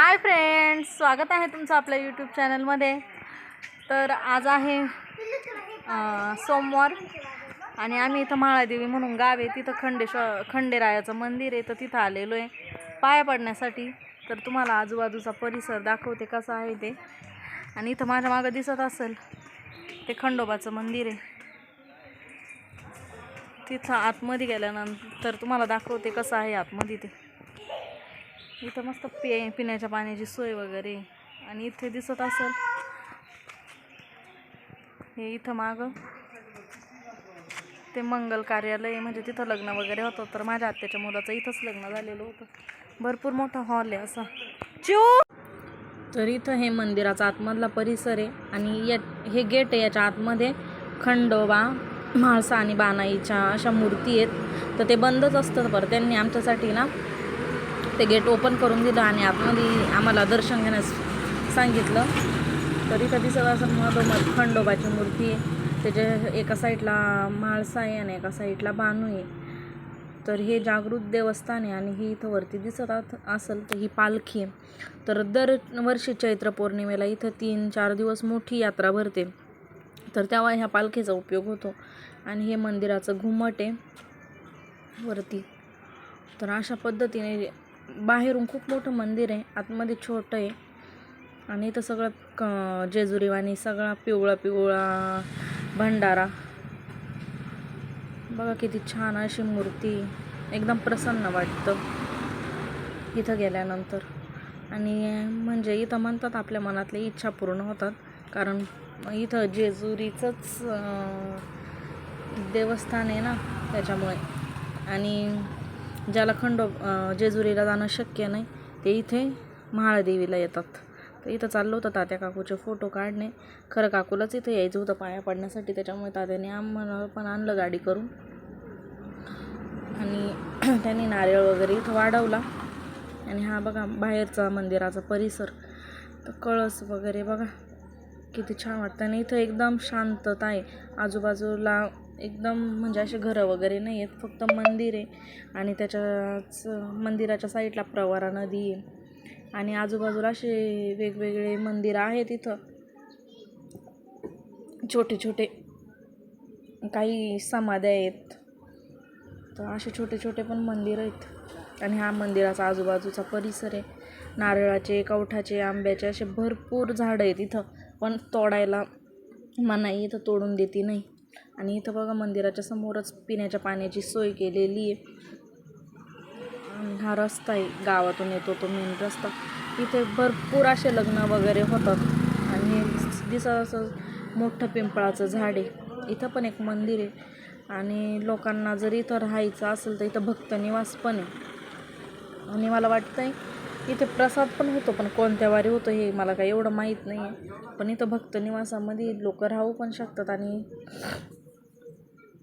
Hi friends स्वागत आहे तुमचं आपल्या यूट्यूब चॅनलमध्ये. तर आज आहे सोमवार आणि आम्ही इथं महाळादेवी म्हणून गाव आहे. तिथं खंडेश्वर खंडेरायाचं मंदिर आहे तर तिथं आलेलो आहे. पाया पडण्यासाठी. तर तुम्हाला आजूबाजूचा परिसर दाखवते कसा आहे ते. आणि इथं माझ्या मागं दिसत असेल ते खंडोबाचं मंदिर आहे. तिथं आतमध्ये गेल्यानंतर तुम्हाला दाखवते कसं आहे आतमध्ये ते. इथं मस्त पे पिण्याच्या पाण्याची सोय वगैरे. आणि इथे दिसत असेल. हे इथं मागं. ते मंगल कार्यालय म्हणजे तिथं लग्न वगैरे होतं. तर माझ्या आत्याच्या मुलाचं इथंच लग्न झालेलं होतं. भरपूर मोठा हॉल आहे असा. चिऊ! तर इथं हे मंदिराचा आतमधला परिसर आहे. आणि या हे गेट आहे. याच्या आतमध्ये खंडोबा म्हाळसा आणि बानाईच्या अशा मूर्ती आहेत. तर ते बंदच असतं बरं. त्यांनी आमच्यासाठी ना ते गेट ओपन करून दिलं आणि आतमध्ये आम्हाला दर्शन घेण्यास सांगितलं. तरी कधी दिसत असं मधोमध खंडोबाची मूर्ती आहे. त्याच्या एका साईडला म्हाळसा आहे आणि एका साईडला बानू आहे. तर हे जागृत देवस्थान आहे आणि ही इथं वरती दिसत असेल तर ही पालखी आहे. तर दरवर्षी चैत्र पौर्णिमेला इथं तीन चार दिवस मोठी यात्रा भरते. तर तेव्हा ह्या पालखीचा उपयोग होतो. आणि हे मंदिराचं घुमट आहे वरती. तर अशा पद्धतीने बाहेरून खूप मोठं मंदिर आहे. आतमध्ये छोटं आहे. आणि इथं सगळं क जेजुरीवाणी सगळा पिवळा पिवळा भंडारा. बघा किती छान अशी मूर्ती. एकदम प्रसन्न वाटतं इथं गेल्यानंतर. आणि म्हणजे इथं म्हणतात आपल्या मनातल्या इच्छा पूर्ण होतात. कारण इथं जेजुरीचंच देवस्थान आहे ना त्याच्यामुळे. आणि ज्याला खंडो जेजुरीला जाणं शक्य नाही ते इथे महाळदेवीला येतात. तर इथं चाललं होतं तात्या काकूचे फोटो काढणे. खरं काकूलाच इथं यायचं होतं पाया पडण्यासाठी त्याच्यामुळे तात्याने आम्हाला पण आणलं गाडी करून. आणि त्यांनी नारळ वगैरे इथं वाढवला. आणि हा बघा बाहेरचा मंदिराचा परिसर. तर कळस वगैरे बघा किती छान वाटतं. आणि इथं एकदम शांतता आहे. आजूबाजूला एकदम म्हणजे असे घरं वगैरे नाही आहेत फक्त मंदिर आहे. आणि त्याच्याच मंदिराच्या साईडला प्रवारा नदी आहे. आणि आजूबाजूला असे वेगवेगळे मंदिरं आहेत इथं. छोटे छोटे काही समाध्या आहेत. तर असे छोटे छोटे पण मंदिरं आहेत. आणि हा मंदिराचा आजूबाजूचा परिसर आहे. नारळाचे कवठाचे आंब्याचे असे भरपूर झाडं आहेत इथं. पण तोडायला मनाई इथं तोडून देते नाही. आणि इथं बघा मंदिराच्या समोरच पिण्याच्या पाण्याची सोय केलेली आहे. आणि हा रस्ता आहे गावातून येतो तो मेन रस्ता. इथे भरपूर असे लग्न वगैरे होतात. आणि दिसत असं मोठं पिंपळाचं झाड आहे. इथं पण एक मंदिर आहे. आणि लोकांना जर इथं राहायचं असेल तर इथं भक्त निवास पण आहे. आणि मला वाटतंय इथे प्रसाद पण होतो पण कोणत्या वारी होतो हे मला काही एवढं माहीत नाही आहे पण इथं भक्त निवासामध्ये लोक राहू पण शकतात आणि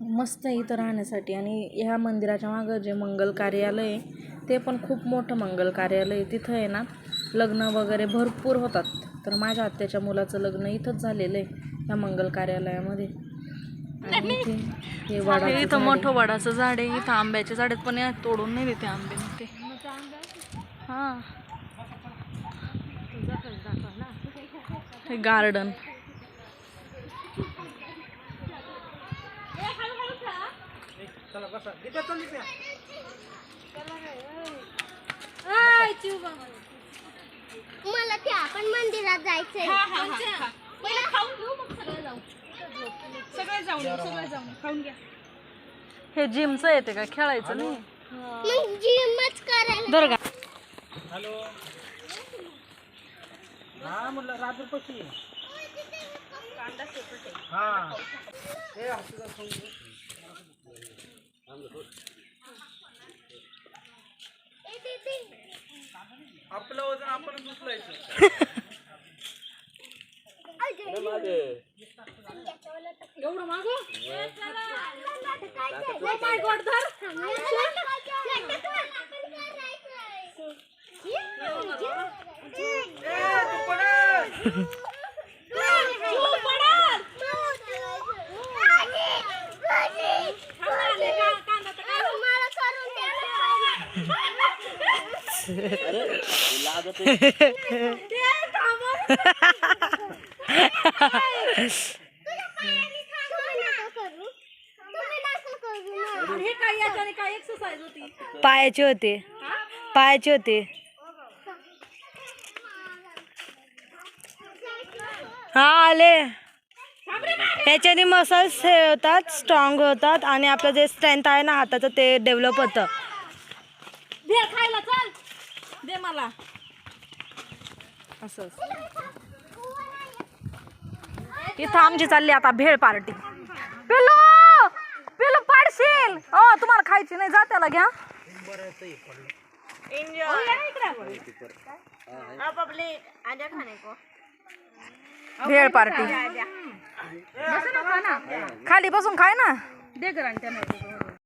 मस्त आहे इथं राहण्यासाठी. आणि ह्या मंदिराच्या मागं जे मंगल कार्यालय आहे ते पण खूप मोठं मंगल कार्यालय तिथं आहे ना लग्न वगैरे भरपूर होतात. तर माझ्या आत्याच्या मुलाचं लग्न इथंच झालेलं आहे ह्या मंगल कार्यालयामध्ये. आणि इथे हे इथं. मोठं वडाचं झाड आहे. इथं आंब्याचे झाड आहेत पण तोडून नाही देते आंबे ते. हां हे गार्डन मला ते आपण मंदिरात जायचंय. हे जिमचं येते का खेळायचं नाही? जिमच करायला दर का ए, दीदी, आपलं वजन आपण उचलायचं एवढं मागं? आता काय करायचं? नाटक वर आपण करायचंय. ये, ये. तू पडल. आणि, आणि. मला करून द्या. हे काय याच्याने काय एक्सरसाइज होती पायाचे होते. पायाचे होते. हा आले. ह्याच्याने मसल्स हे होतात स्ट्रॉंग होतात आणि आपलं जे स्ट्रेंथ आहे ना हाताचं ते डेव्हलप होतं. दे खायला चल. दे मला. असं. इथं आमची चालली आता भेळ पार्टी पिलो पिलो पाडशील. ओ तुम्हाला खायची नाही जा त्याला घ्या. भेळ पार्टी. खाली बसून खाय ना. दे त्याने